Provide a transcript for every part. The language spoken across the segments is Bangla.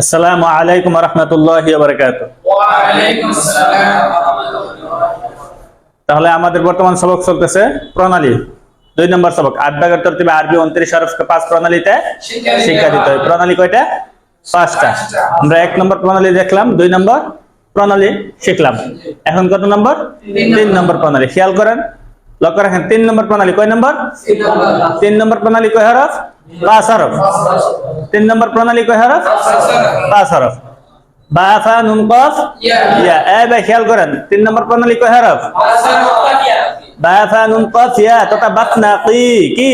আসসালামু আলাইকুম রহমতুল্লাহ তাহলে আমাদের বর্তমান সবক চলতেছে প্রণালী। দুই নম্বর সবক আট ভাগের তরতিবে আরবি উনত্রিশ পাঁচ প্রণালীতে শিক্ষা দিতে হয়। প্রণালী কয়টা? পাঁচটা। আমরা এক নম্বর প্রণালী দেখলাম দুই নম্বর প্রণালী শিখলাম। এখন কত নম্বর। তিন নম্বর প্রণালী। খেয়াল করেন। লক্ষ্য রাখেন। তিন নম্বর প্রণালী কয় নম্বর? তিন নম্বর প্রণালী কয় হরফ? পাঁচ হরফ। তিন নম্বর প্রণালী কয় হরফ? পাঁচ হরফ। বা ফা নুন কফ? ইয়া। এই ভাই খেয়াল করেন। তিন নম্বর প্রণালী কয় হরফ? বা ফা নুন কফ ইয়া তথা বাফনাকি কি?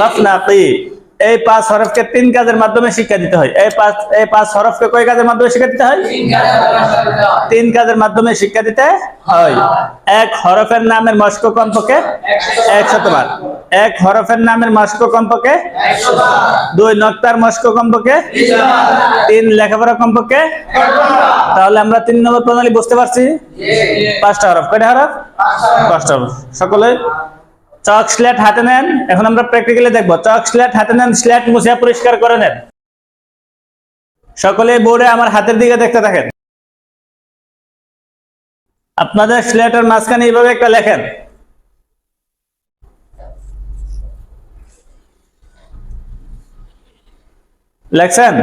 বাফনাকি। এই পাঁচ হরফকে তিন কাজের মাধ্যমে শিক্ষা দিতে হয়। এই পাঁচ এই পাঁচ হরফকে কয় কাজের মাধ্যমে শিক্ষা দিতে হয়? তিন কাজের মাধ্যমে শিক্ষা দিতে হয়। এক হরফের নামের মস্ক কমপক্ষে একশত বার। এক হরফের নামের মস্ক কমপক্ষে দুই নক্তার মস্ক কমপক্ষে তিন লেখাপড়া কমপক্ষে তাহলে আমরা তিন নম্বর প্রণালী বুঝতে পারছি? পাঁচটা হরফ। কয়টা হরফ। পাঁচটা হরফ। সকলে? চক স্লেট হাতে নেন। এখন আমরা প্র্যাকটিক্যালি দেখব। চক স্লেট হাতে নেন স্লেট মুছিয়া পরিষ্কার করে নেন। সকলে বোর্ডে আমার হাতের দিকে দেখতে থাকেন। আপনাদের স্লেটের মাঝখানে এইভাবে একটা লেখেন। লেখছেন?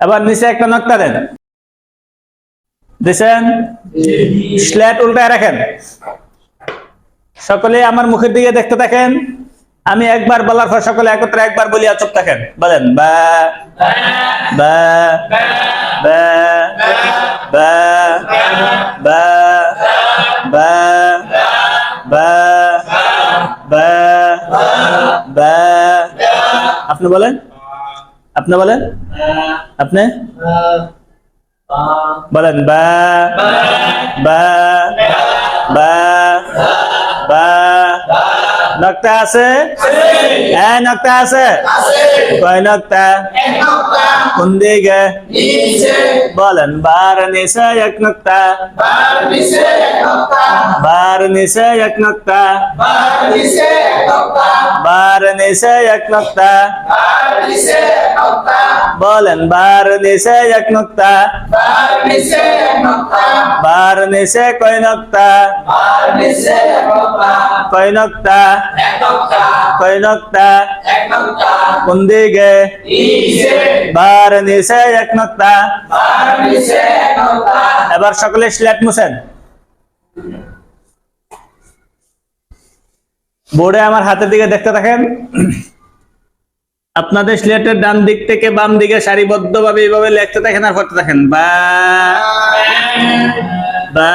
এবার নিচে একটা নকটা দেন। দিছেন? স্লেট উল্টায় রাখেন। সকলে আমার মুখের দিকে দেখতে থাকেন। আমি একবার বলার পর সকলে একত্রে একবার বলিয়া চুপ থাকেন। বলেন, বা বা বা বা বা বা বা বা বা আপনি বলেন? আপনি বলেন? আপনি? বলেন বা বা বা नक्ते आसे ए नक्ते आसे कोई नक्ते कुंडी के नीचे। बार निशे एक नक्ता बार निशे एक नक्ते बार निशे एक नक्ते বলেন বার নিচে এক নকটা বার নিচে কয় নকটা কয় নকটা কয় নকটা কোন দিকে? বার নিচে এক নকটা এবার সকলে স্লেট মুছেন। বোর্ডে আমার হাতের দিকে দেখতে থাকেন। আপনাদের স্লেটের ডান দিক থেকে বাম দিকে সারিবদ্ধ ভাবে এইভাবে লিখতে থাকেন আর পড়তে থাকেন। বা বা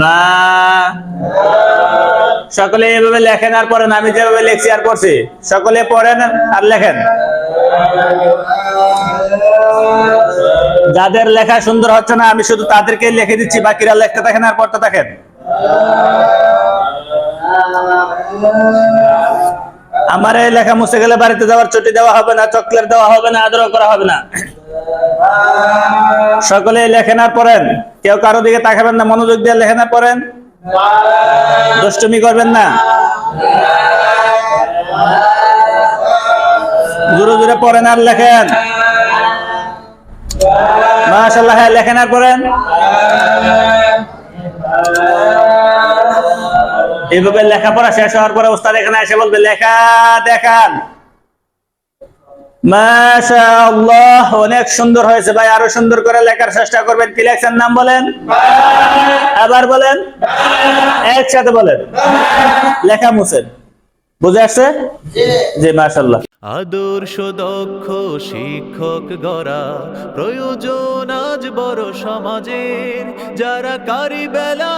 বা সকলে এভাবে লেখেন আর পড়েন, আমি যেভাবে লেখছি আর পড়ছি। সকলে পড়েন আর লেখেন। যাদের লেখা সুন্দর হচ্ছে না, আমি শুধু তাদেরকে লিখে দিচ্ছি, বাকিরা লিখতে থাকেন আর পড়তে থাকেন আমার এই লেখা মুছে গেলে বাড়িতে যাওয়ার ছুটি দেওয়া হবে না, চকলেট দেওয়া হবে না আদর করা হবে না। সকলে লেখেন আর পড়েন। কেউ কারও দিকে তাকাবেন না, মনোযোগ দিয়ে লেখেন আর পড়েন। দুষ্টুমি করবেন না। জোরে জোরে পড়েন আর লেখেন। মাশাল্লাহ হ্যাঁ লেখেন আর পড়েন। এইভাবে লেখাপড়া শেষ হওয়ার পরে ওস্তাদ এখানে এসে বলবে লেখা দেখান। মাশাআল্লাহ অনেক সুন্দর হয়েছে ভাই আরও সুন্দর করে লেখার চেষ্টা করবেন। কি লেখছেন নাম বলেন? আবার বলেন। একসাথে বলেন। লেখা মুছেন। বুঝে আসছে? জি মাশাআল্লাহ। আদর্শ দক্ষ শিক্ষক গড়া। প্রয়োজন আজ বড় সমাজের। যারা কারি বেলায়